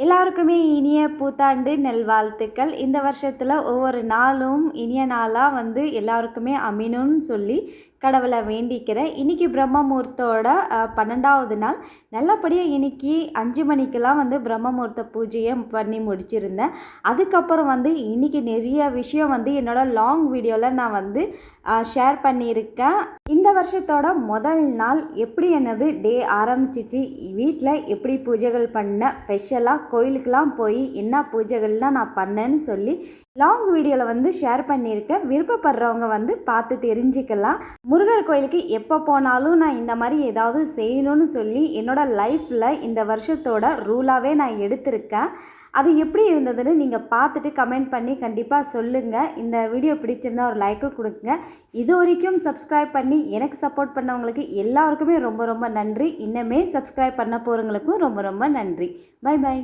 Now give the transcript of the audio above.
எல்லாருக்குமே இனிய புத்தாண்டு நல்வாழ்த்துக்கள். இந்த வருஷத்தில் ஒவ்வொரு நாளும் இனிய நாளாக வந்து எல்லாருக்குமே அமையணும்னு சொல்லி கடவுளை வேண்டிக்கிறேன். இன்றைக்கி பிரம்ம முகூர்த்தோட பன்னெண்டாவது நாள். நல்லபடியாக இன்றைக்கி அஞ்சு மணிக்கெலாம் வந்து பிரம்ம முகூர்த்த பூஜையை பண்ணி முடிச்சிருந்தேன். அதுக்கப்புறம் வந்து இன்றைக்கி நிறைய விஷயம் வந்து என்னோடய லாங் வீடியோவில் நான் வந்து ஷேர் பண்ணியிருக்கேன். இந்த வருஷத்தோட முதல் நாள் எப்படி என்னது? டே ஆரம்பிச்சிச்சு. வீட்டில் எப்படி பூஜைகள் பண்ணேன்? ஸ்பெஷலாக கோயிலுக்கெலாம் போய் என்ன பூஜைகள்லாம் நான் பண்ணேன்னு சொல்லி லாங் வீடியோவில் வந்து ஷேர் பண்ணியிருக்கேன். விருப்பப்படுறவங்க வந்து பார்த்து தெரிஞ்சுக்கலாம். முருகர் கோயிலுக்கு எப்போ போனாலும் நான் இந்த மாதிரி ஏதாவது செய்யணும்னு சொல்லி என்னோடய லைஃப்பில் இந்த வருஷத்தோட ரூலாகவே நான் எடுத்திருக்கேன். அது எப்படி இருந்ததுன்னு நீங்கள் பார்த்துட்டு கமெண்ட் பண்ணி கண்டிப்பாக சொல்லுங்கள் இந்த வீடியோ பிடிச்சிருந்தா ஒரு லைக்கு கொடுங்க. இது வரைக்கும் சப்ஸ்கிரைப் பண்ணி எனக்கு சப்போர்ட் பண்ணவங்களுக்கு எல்லாருக்குமே ரொம்ப ரொம்ப நன்றி. இன்னமே சப்ஸ்கிரைப் பண்ண போகிறவங்களுக்கும் ரொம்ப ரொம்ப நன்றி. By by